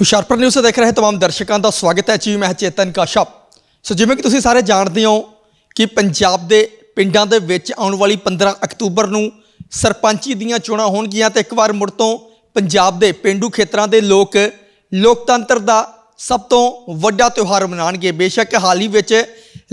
Hoshiarpur news ਦੇਖ ਰਹੇ तमाम ਦਰਸ਼ਕਾਂ ਦਾ ਸਵਾਗਤ ਹੈ ਜੀ ਮੈਂ ਚੇਤਨ ਕਾਸ਼ਪ ਸੋ ਜਿਵੇਂ ਕਿ ਤੁਸੀਂ ਸਾਰੇ ਜਾਣਦੇ ਹੋ ਕਿ ਪੰਜਾਬ ਦੇ ਪਿੰਡਾਂ ਦੇ ਵਿੱਚ ਆਉਣ ਵਾਲੀ 15 ਅਕਤੂਬਰ ਨੂੰ ਸਰਪੰਚੀ ਦੀਆਂ ਚੋਣਾਂ ਹੋਣਗੀਆਂ ਤੇ ਇੱਕ ਵਾਰ ਮੁੜ ਤੋਂ ਪੰਜਾਬ ਦੇ ਪਿੰਡੂ ਖੇਤਰਾਂ ਦੇ ਲੋਕ ਲੋਕਤੰਤਰ ਦਾ ਸਭ ਤੋਂ ਵੱਡਾ ਤਿਉਹਾਰ ਮਨਾਉਣਗੇ ਬੇਸ਼ੱਕ ਹਾਲ ਹੀ ਵਿੱਚ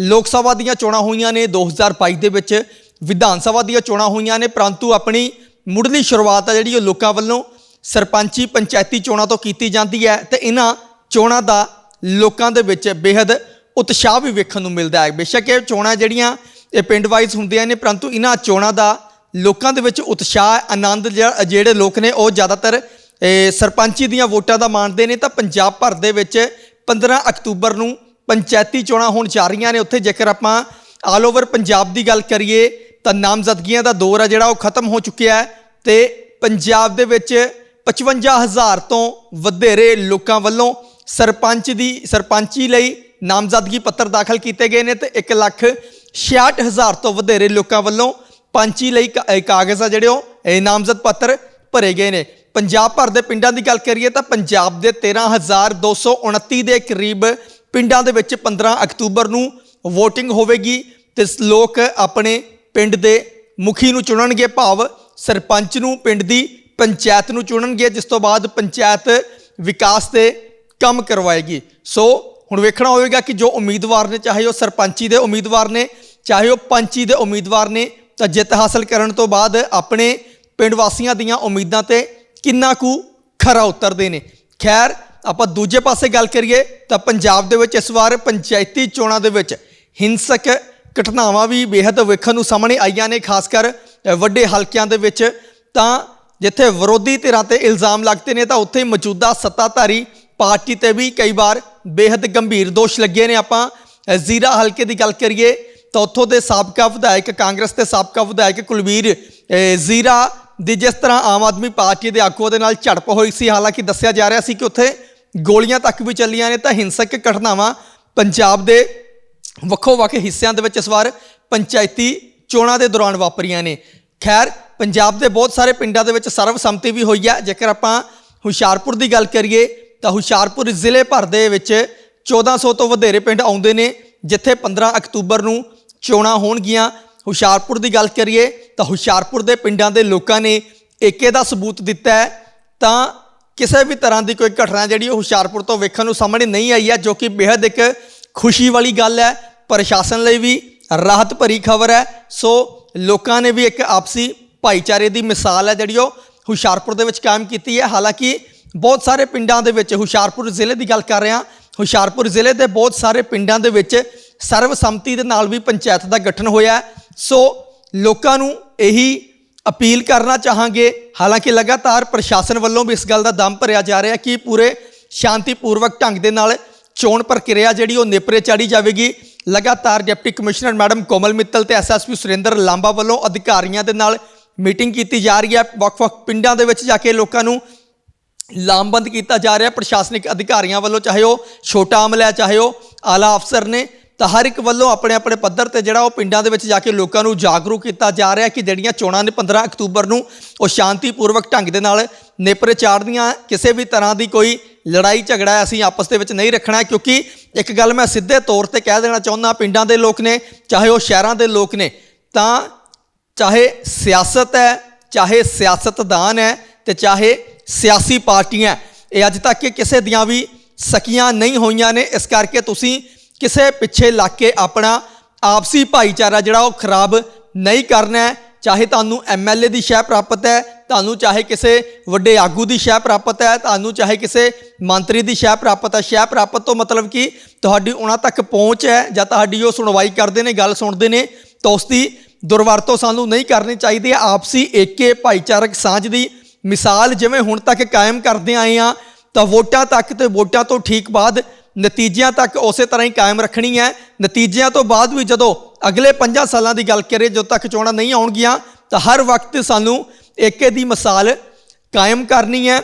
ਲੋਕ ਸਭਾ ਦੀਆਂ ਚੋਣਾਂ ਹੋਈਆਂ ਨੇ 2022 ਦੇ ਵਿੱਚ ਵਿਧਾਨ ਸਭਾ ਦੀਆਂ ਚੋਣਾਂ ਹੋਈਆਂ ਨੇ ਪਰੰਤੂ ਆਪਣੀ ਮੁੱਢਲੀ ਸ਼ੁਰੂਆਤ ਆ ਜਿਹੜੀ ਉਹ ਲੋਕਾਂ ਵੱਲੋਂ ਸਰਪੰਚੀ ਪੰਚਾਇਤੀ ਚੋਣਾਂ ਤੋਂ ਕੀਤੀ ਜਾਂਦੀ ਹੈ ਤੇ ਇਹਨਾਂ ਚੋਣਾਂ ਦਾ ਲੋਕਾਂ ਦੇ ਵਿੱਚ ਬੇहद ਉਤਸ਼ਾਹ ਵੀ ਵੇਖਣ ਨੂੰ ਮਿਲਦਾ ਹੈ। ਬੇਸ਼ੱਕ ਇਹ ਚੋਣਾਂ ਜਿਹੜੀਆਂ ਇਹ ਪਿੰਡ ਵਾਈਜ਼ ਹੁੰਦੀਆਂ ਨੇ, ਪਰੰਤੂ ਇਹਨਾਂ ਚੋਣਾਂ ਦਾ ਲੋਕਾਂ ਦੇ ਵਿੱਚ ਉਤਸ਼ਾਹ, ਆਨੰਦ ਜਿਹੜਾ- ਜਿਹੜੇ ਲੋਕ ਨੇ ਉਹ ਜ਼ਿਆਦਾਤਰ ਸਰਪੰਚੀ ਦੀਆਂ ਵੋਟਾਂ ਦਾ ਮਾਣਦੇ ਨੇ, ਤਾਂ ਪੰਜਾਬ ਭਰ ਦੇ ਵਿੱਚ 15 ਅਕਤੂਬਰ ਨੂੰ ਪੰਚਾਇਤੀ ਚੋਣਾਂ ਹੋਣ ਜਾ ਰਹੀਆਂ ਨੇ। ਉੱਥੇ ਜੇਕਰ ਆਪਾਂ ਆਲ ਓਵਰ ਪੰਜਾਬ ਦੀ ਗੱਲ ਕਰੀਏ, ਤਾਂ ਨਾਮਜ਼ਦਗੀਆਂ ਦਾ ਦੌਰ ਆ ਜਿਹੜਾ ਉਹ ਖਤਮ ਹੋ ਚੁੱਕਿਆ ਹੈ ਤੇ ਪੰਜਾਬ ਦੇ ਵਿੱਚ 55000 ਤੋਂ ਵਧੇਰੇ ਲੋਕਾਂ ਵੱਲੋਂ ਸਰਪੰਚ ਦੀ, ਸਰਪੰਚੀ ਲਈ ਨਾਮਜ਼ਦਗੀ ਪੱਤਰ ਦਾਖਲ ਕੀਤੇ ਗਏ ਨੇ ਤੇ 1 ਲੱਖ 66000 ਤੋਂ ਵਧੇਰੇ ਲੋਕਾਂ ਵੱਲੋਂ ਪੰਚੀ ਲਈ ਕਾਗਜ਼ ਆ ਜਿਹੜੇ ਉਹ ਨਾਮਜ਼ਦ ਪੱਤਰ ਭਰੇ ਗਏ ਨੇ। ਪੰਜਾਬ ਭਰ ਦੇ ਪਿੰਡਾਂ ਦੀ ਗੱਲ ਕਰੀਏ ਤਾਂ ਪੰਜਾਬ ਦੇ 13229 ਦੇ ਕਰੀਬ ਪਿੰਡਾਂ ਦੇ ਵਿੱਚ 15 ਅਕਤੂਬਰ ਨੂੰ VOTING ਹੋਵੇਗੀ ਤੇ ਲੋਕ ਆਪਣੇ ਪਿੰਡ ਦੇ ਮੁਖੀ ਨੂੰ ਚੁਣਨਗੇ ਭਾਵ ਸਰਪੰਚ ਨੂੰ ਪਿੰਡ ਦੀ ਪੰਚਾਇਤ ਨੂੰ ਚੁਣਨਗੇ, ਜਿਸ ਤੋਂ ਬਾਅਦ ਪੰਚਾਇਤ ਵਿਕਾਸ ਦੇ ਕੰਮ ਕਰਵਾਏਗੀ। ਸੋ ਹੁਣ ਵੇਖਣਾ ਹੋਵੇਗਾ ਕਿ ਜੋ ਉਮੀਦਵਾਰ ਨੇ, ਚਾਹੇ ਉਹ ਸਰਪੰਚੀ ਦੇ ਉਮੀਦਵਾਰ ਨੇ, ਚਾਹੇ ਉਹ ਪੰਚੀ ਦੇ ਉਮੀਦਵਾਰ ਨੇ, ਤਾਂ ਜਿੱਤ ਹਾਸਲ ਕਰਨ ਤੋਂ ਬਾਅਦ ਆਪਣੇ ਪਿੰਡ ਵਾਸੀਆਂ ਦੀਆਂ ਉਮੀਦਾਂ ਤੇ ਕਿੰਨਾ ਕੁ ਖਰਾ ਉਤਰਦੇ ਨੇ। ਖੈਰ, ਆਪਾਂ ਦੂਜੇ ਪਾਸੇ ਗੱਲ ਕਰੀਏ, ਤਾਂ ਪੰਜਾਬ ਦੇ ਵਿੱਚ ਇਸ ਵਾਰ ਪੰਚਾਇਤੀ ਚੋਣਾਂ ਦੇ ਵਿੱਚ ਹਿੰਸਕ ਘਟਨਾਵਾਂ ਵੀ ਬੇहद ਵੇਖਣ ਨੂੰ ਸਾਹਮਣੇ ਆਈਆਂ ਨੇ, ਖਾਸ ਕਰ ਵੱਡੇ ਹਲਕਿਆਂ ਦੇ ਵਿੱਚ। ਤਾਂ ਜਿੱਥੇ ਵਿਰੋਧੀ ਧਿਰਾਂ ਤੇ ਇਲਜ਼ਾਮ ਲੱਗਦੇ ਨੇ, ਤਾਂ ਉੱਥੇ ਮੌਜੂਦਾ ਸੱਤਾਧਾਰੀ ਪਾਰਟੀ ਤੇ ਵੀ ਕਈ ਵਾਰ ਬੇहद ਗੰਭੀਰ ਦੋਸ਼ ਲੱਗੇ ਨੇ। ਆਪਾਂ ਜ਼ੀਰਾ ਹਲਕੇ ਦੀ ਗੱਲ ਕਰੀਏ, ਤਾਂ ਉੱਥੋਂ ਦੇ ਸਾਬਕਾ ਵਿਧਾਇਕ, ਕਾਂਗਰਸ ਦੇ ਸਾਬਕਾ ਵਿਧਾਇਕ ਕੁਲਵੀਰ ਜ਼ੀਰਾ ਦੀ ਜਿਸ ਤਰ੍ਹਾਂ ਆਮ ਆਦਮੀ ਪਾਰਟੀ ਦੇ ਆਗੂਆਂ ਦੇ ਨਾਲ ਝੜਪ ਹੋਈ ਸੀ, ਹਾਲਾਂਕਿ ਦੱਸਿਆ ਜਾ ਰਿਹਾ ਸੀ ਕਿ ਉੱਥੇ ਗੋਲੀਆਂ ਤੱਕ ਵੀ ਚੱਲੀਆਂ ਨੇ, ਤਾਂ ਹਿੰਸਕ ਘਟਨਾਵਾਂ ਪੰਜਾਬ ਦੇ ਵੱਖੋ ਵੱਖ ਹਿੱਸਿਆਂ ਦੇ ਵਿੱਚ ਇਸ ਵਾਰ ਪੰਚਾਇਤੀ ਚੋਣਾਂ ਦੇ ਦੌਰਾਨ ਵਾਪਰੀਆਂ ਨੇ। ਖੈਰ ਪੰਜਾਬ ਦੇ ਬਹੁਤ ਸਾਰੇ ਪਿੰਡਾਂ ਦੇ ਵਿੱਚ ਸਰਵਸੰਮਤੀ ਵੀ ਹੋਈ ਹੈ। ਜੇਕਰ ਆਪਾਂ ਹੁਸ਼ਿਆਰਪੁਰ ਦੀ ਗੱਲ ਕਰੀਏ, ਤਾਂ ਹੁਸ਼ਿਆਰਪੁਰ ਜ਼ਿਲ੍ਹੇ ਭਰ ਦੇ ਵਿੱਚ 1400 ਤੋਂ ਵਧੇਰੇ ਪਿੰਡ ਆਉਂਦੇ ਨੇ, ਜਿੱਥੇ 15 ਅਕਤੂਬਰ ਨੂੰ ਚੋਣਾਂ ਹੋਣਗੀਆਂ। ਹੁਸ਼ਿਆਰਪੁਰ ਦੀ ਗੱਲ ਕਰੀਏ, ਤਾਂ ਹੁਸ਼ਿਆਰਪੁਰ ਦੇ ਪਿੰਡਾਂ ਦੇ ਲੋਕਾਂ ਨੇ ਏਕੇ ਦਾ ਸਬੂਤ ਦਿੱਤਾ ਹੈ। ਤਾਂ ਕਿਸੇ ਵੀ ਤਰ੍ਹਾਂ ਦੀ ਕੋਈ ਘਟਨਾ ਜਿਹੜੀ ਉਹ ਹੁਸ਼ਿਆਰਪੁਰ ਤੋਂ ਵੇਖਣ ਨੂੰ ਸਾਹਮਣੇ ਨਹੀਂ ਆਈ ਹੈ, ਜੋ ਕਿ ਬੇहद ਇੱਕ ਖੁਸ਼ੀ ਵਾਲੀ ਗੱਲ ਹੈ। ਪ੍ਰਸ਼ਾਸਨ ਲਈ ਵੀ ਰਾਹਤ ਭਰੀ ਖਬਰ ਹੈ। ਸੋ ਲੋਕਾਂ ਨੇ ਵੀ ਇੱਕ ਆਪਸੀ ਭਾਈਚਾਰੇ ਦੀ ਮਿਸਾਲ ਹੈ ਜਿਹੜੀ ਉਹ ਹੁਸ਼ਿਆਰਪੁਰ ਦੇ ਵਿੱਚ ਕਾਇਮ ਕੀਤੀ ਹੈ। ਹਾਲਾਂਕਿ ਬਹੁਤ ਸਾਰੇ ਪਿੰਡਾਂ ਦੇ ਵਿੱਚ ਹੁਸ਼ਿਆਰਪੁਰ ਜ਼ਿਲ੍ਹੇ ਦੀ ਗੱਲ ਕਰ ਰਿਹਾ, ਹੁਸ਼ਿਆਰਪੁਰ ਜ਼ਿਲ੍ਹੇ ਦੇ ਬਹੁਤ ਸਾਰੇ ਪਿੰਡਾਂ ਦੇ ਵਿੱਚ ਸਰਵਸੰਮਤੀ ਦੇ ਨਾਲ ਵੀ ਪੰਚਾਇਤ ਦਾ ਗਠਨ ਹੋਇਆ ਸੋ ਲੋਕਾਂ ਨੂੰ ਇਹੀ ਅਪੀਲ ਕਰਨਾ ਚਾਹਾਂਗੇ। ਹਾਲਾਂਕਿ ਲਗਾਤਾਰ ਪ੍ਰਸ਼ਾਸਨ ਵੱਲੋਂ ਵੀ ਇਸ ਗੱਲ ਦਾ ਦਮ ਭਰਿਆ ਜਾ ਰਿਹਾ ਕਿ ਪੂਰੇ ਸ਼ਾਂਤੀਪੂਰਵਕ ਢੰਗ ਦੇ ਨਾਲ ਚੋਣ ਪ੍ਰਕਿਰਿਆ ਜਿਹੜੀ ਉਹ ਨੇਪਰੇ ਚਾੜੀ ਜਾਵੇਗੀ। ਲਗਾਤਾਰ deputy commissioner madam Komal Mittal ਤੇ ਐਸਐਸਪੀ ਸੁਰਿੰਦਰ ਲਾਂਬਾ ਵੱਲੋਂ ਅਧਿਕਾਰੀਆਂ ਦੇ ਨਾਲ ਮੀਟਿੰਗ ਕੀਤੀ ਜਾ ਰਹੀ ਹੈ। ਵੱਖ-ਵੱਖ ਪਿੰਡਾਂ ਦੇ ਵਿੱਚ ਜਾ ਕੇ ਲੋਕਾਂ ਨੂੰ ਲਾਮਬੰਦ ਕੀਤਾ ਜਾ ਰਿਹਾ ਪ੍ਰਸ਼ਾਸਨਿਕ ਅਧਿਕਾਰੀਆਂ ਵੱਲੋਂ ਚਾਹੇ ਉਹ ਛੋਟਾ ਅਮਲਾ ਚਾਹੇ ਉਹ ਆਲਾ ਅਫਸਰ ਨੇ, ਤਾਂ ਹਰ ਇੱਕ ਵੱਲੋਂ ਆਪਣੇ ਆਪਣੇ ਪੱਧਰ ਤੇ ਜਿਹੜਾ ਉਹ ਪਿੰਡਾਂ ਦੇ ਵਿੱਚ ਜਾ ਕੇ ਲੋਕਾਂ ਨੂੰ ਜਾਗਰੂਕ ਕੀਤਾ ਜਾ ਰਿਹਾ ਕਿ ਜਿਹੜੀਆਂ ਚੋਣਾਂ ਨੇ 15 ਅਕਤੂਬਰ ਨੂੰ, ਉਹ ਸ਼ਾਂਤੀਪੂਰਵਕ ਢੰਗ ਦੇ ਨਾਲ ਨੇਪਰੇ ਚਾੜਦੀਆਂ ਕਿਸੇ ਵੀ ਤਰ੍ਹਾਂ ਦੀ ਕੋਈ ਲੜਾਈ ਝਗੜਾ ਅਸੀਂ ਆਪਸ ਦੇ ਵਿੱਚ ਨਹੀਂ ਰੱਖਣਾ, ਕਿਉਂਕਿ ਇੱਕ ਗੱਲ ਮੈਂ ਸਿੱਧੇ ਤੌਰ ਤੇ ਕਹਿ ਦੇਣਾ ਚਾਹੁੰਦਾ, ਪਿੰਡਾਂ ਦੇ ਲੋਕ ਨੇ, ਚਾਹੇ ਉਹ ਸ਼ਹਿਰਾਂ ਦੇ ਲੋਕ ਨੇ, ਤਾਂ ਚਾਹੇ ਸਿਆਸਤ ਹੈ, ਚਾਹੇ ਸਿਆਸਤਦਾਨ ਹੈ ਤੇ ਚਾਹੇ ਸਿਆਸੀ ਪਾਰਟੀਆਂ ਇਹ ਅੱਜ ਤੱਕ ਕਿਸੇ ਦੀਆਂ ਵੀ ਸਕੀਆਂ ਨਹੀਂ ਹੋਈਆਂ ਨੇ। ਇਸ ਕਰਕੇ ਤੁਸੀਂ ਕਿਸੇ ਪਿੱਛੇ ਲੱਗ ਕੇ ਆਪਣਾ ਆਪਸੀ ਭਾਈਚਾਰਾ ਜਿਹੜਾ ਉਹ ਖਰਾਬ ਨਹੀਂ ਕਰਨਾ ਹੈ। ਚਾਹੇ ਤੁਹਾਨੂੰ ਐਮਐਲਏ ਦੀ ਸ਼ਹਿ ਪ੍ਰਾਪਤ ਹੈ, ਤੁਹਾਨੂੰ ਚਾਹੇ ਕਿਸੇ ਵੱਡੇ ਆਗੂ ਦੀ ਸ਼ਹਿ ਪ੍ਰਾਪਤ ਹੈ, ਤੁਹਾਨੂੰ ਚਾਹੇ ਕਿਸੇ ਮੰਤਰੀ ਦੀ ਸ਼ਹਿ ਪ੍ਰਾਪਤ ਹੈ। ਸ਼ਹਿ ਪ੍ਰਾਪਤ ਤੋਂ ਮਤਲਬ ਕਿ ਤੁਹਾਡੀ ਉਹਨਾਂ ਤੱਕ ਪਹੁੰਚ ਹੈ ਜਾਂ ਤੁਹਾਡੀ ਉਹ ਸੁਣਵਾਈ ਕਰਦੇ ਨੇ, ਗੱਲ ਸੁਣਦੇ ਨੇ, ਤਾਂ ਉਸ ਦੀ ਦੁਰਵਰਤੋਂ ਸਾਨੂੰ ਨਹੀਂ ਕਰਨੀ ਚਾਹੀਦੀ। ਆਪਸੀ ਏਕੇ ਭਾਈਚਾਰਕ ਸਾਂਝ ਦੀ ਮਿਸਾਲ ਜਿਵੇਂ ਹੁਣ ਤੱਕ ਕਾਇਮ ਕਰਦੇ ਆਏ ਆ ਤਾਂ ਵੋਟਾਂ ਤੱਕ ਤੇ ਵੋਟਾਂ ਤੋਂ ਠੀਕ ਬਾਅਦ ਨਤੀਜਿਆਂ ਤੱਕ ਉਸੇ ਤਰ੍ਹਾਂ ਹੀ ਕਾਇਮ ਰੱਖਣੀ ਹੈ। ਨਤੀਜਿਆਂ ਤੋਂ ਬਾਅਦ ਵੀ ਜਦੋਂ ਅਗਲੇ 5 ਸਾਲਾਂ ਦੀ ਗੱਲ ਕਰੀਏ, ਜਦੋਂ ਤੱਕ ਚੋਣਾਂ ਨਹੀਂ ਆਉਣਗੀਆਂ, ਤਾਂ ਹਰ ਵਕਤ ਸਾਨੂੰ ਏਕੇ ਦੀ ਮਿਸਾਲ ਕਾਇਮ ਕਰਨੀ ਹੈ।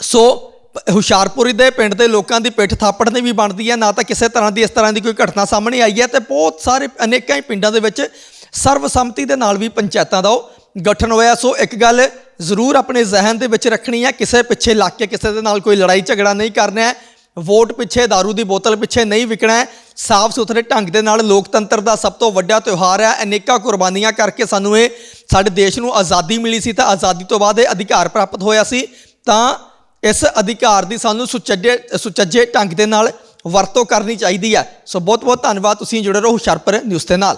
ਸੋ ਪ- ਹੁਸ਼ਿਆਰਪੁਰ ਦੇ ਪਿੰਡ ਦੇ ਲੋਕਾਂ ਦੀ ਪਿੱਠ ਥਾਪੜ ਨੇ ਵੀ ਬਣਦੀ ਹੈ, ਨਾ ਤਾਂ ਕਿਸੇ ਤਰ੍ਹਾਂ ਦੀ ਇਸ ਤਰ੍ਹਾਂ ਦੀ ਕੋਈ ਘਟਨਾ ਸਾਹਮਣੇ ਆਈ ਹੈ ਤੇ ਬਹੁਤ ਸਾਰੇ ਅਨੇਕਾਂ ਹੀ ਪਿੰਡਾਂ ਦੇ ਵਿੱਚ ਸਰਵਸੰਮਤੀ ਦੇ ਨਾਲ ਵੀ ਪੰਚਾਇਤਾਂ ਦਾ ਉਹ ਗਠਨ ਹੋਇਆ। ਸੋ ਇੱਕ ਗੱਲ ਜ਼ਰੂਰ ਆਪਣੇ ਜ਼ਿਹਨ ਦੇ ਵਿੱਚ ਰੱਖਣੀ ਹੈ, ਕਿਸੇ ਪਿੱਛੇ ਲੱਗ ਕੇ ਕਿਸੇ ਦੇ ਨਾਲ ਕੋਈ ਲੜਾਈ ਝਗੜਾ ਨਹੀਂ ਕਰਨਾ ਹੈ। ਵੋਟ ਪਿੱਛੇ, दारू ਦੀ ਬੋਤਲ ਪਿੱਛੇ ਨਹੀਂ ਵਿਕਣਾ ਹੈ। ਸਾਫ਼ ਸੁਥਰੇ ਢੰਗ ਦੇ ਨਾਲ ਲੋਕਤੰਤਰ ਦਾ ਸਭ ਤੋਂ ਵੱਡਾ ਤਿਉਹਾਰ ਹੈ। ਅਨੇਕਾਂ ਕੁਰਬਾਨੀਆਂ ਕਰਕੇ ਸਾਨੂੰ ਇਹ ਸਾਡੇ ਦੇਸ਼ ਨੂੰ ਆਜ਼ਾਦੀ ਮਿਲੀ ਸੀ ਤਾਂ ਆਜ਼ਾਦੀ ਤੋਂ ਬਾਅਦ ਇਹ ਅਧਿਕਾਰ ਪ੍ਰਾਪਤ ਹੋਇਆ ਸੀ। ਤਾਂ ਇਸ ਅਧਿਕਾਰ ਦੀ ਸਾਨੂੰ ਸੁਚੱਜੇ ਸੁਚੱਜੇ ਢੰਗ ਦੇ ਨਾਲ ਵਰਤੋਂ ਕਰਨੀ ਚਾਹੀਦੀ ਹੈ। ਸੋ ਬਹੁਤ ਬਹੁਤ ਧੰਨਵਾਦ। ਤੁਸੀਂ ਜੁੜੇ ਰਹੋ ਹੁਸ਼ਿਆਰਪੁਰ ਨਿਊਜ਼ ਦੇ ਨਾਲ।